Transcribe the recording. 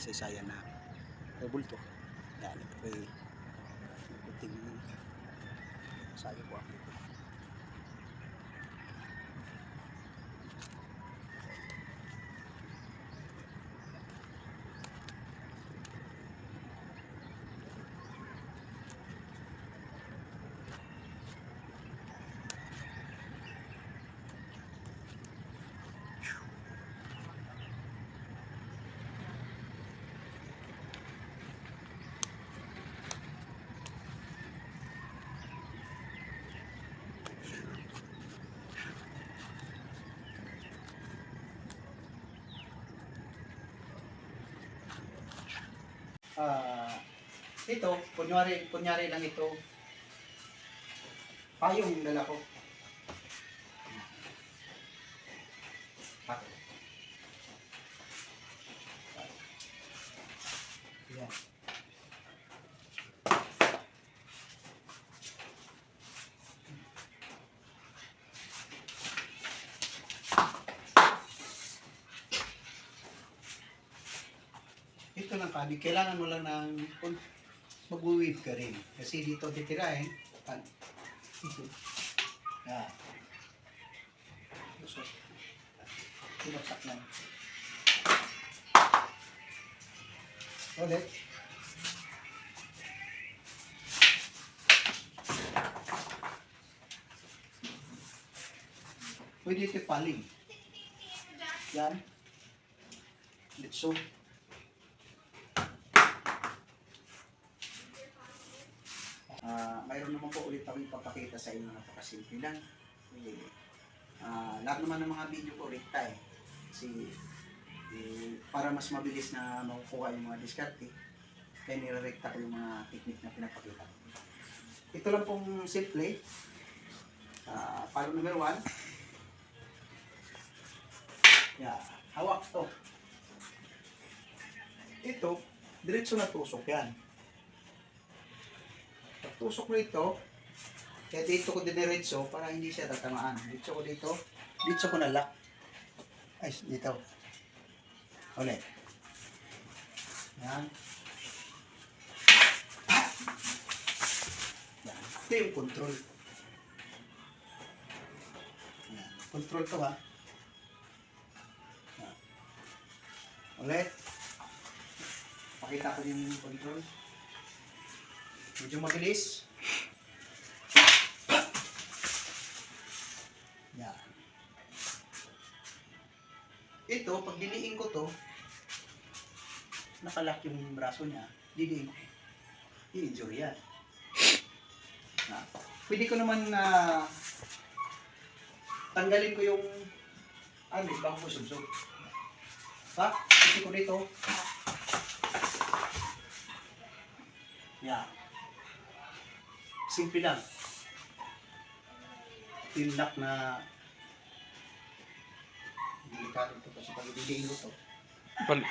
kasaysayan na rebulto. Yan, ito kay kunting sayo po ako. Ah, ito, kunyari, kunyari lang ito. Payong dala ko. Pako. Lang kabi, kailangan mo lang ng mag-weave ka rin. Kasi dito titirahin, pan. Ito. Yan. Lusot. Sinaksak lang. Ulit. Pwede ito paling. Yan. Litso. Ah, mayroon naman po ulit akong ipapakita sa inyo na pakasimple lang. Eh, ah, lahat naman ng mga video ko rekta eh. Kasi eh, para mas mabilis na makukuha yung mga diskarte, kaya nirerekta ko yung mga technique na pinapakita. Ito lang pong simple. Ah, para number one. Yeah, hawak to. Ito, diretso na tusok yan. Pagtusok mo ito, kaya dito ko diniretso para hindi siya tatamaan. Dito ko dito, dito ko na lock. Ay, dito. Ulit. Yan. Yan. Ito yung control. Yan. Control to ha. Yan. Ulit. Pakita ko yung control. Medyo mabilis. Yan. Ito, pag diniin ko to, nakalock yung braso niya, diniin ko. I-injure yan. Na, pwede ko naman na tanggalin ko yung ano, bago ko subsub. Ha? Isi ko dito. Yan. Simple lang. Lock na delikado to kasi pag ididiin ko to. Pal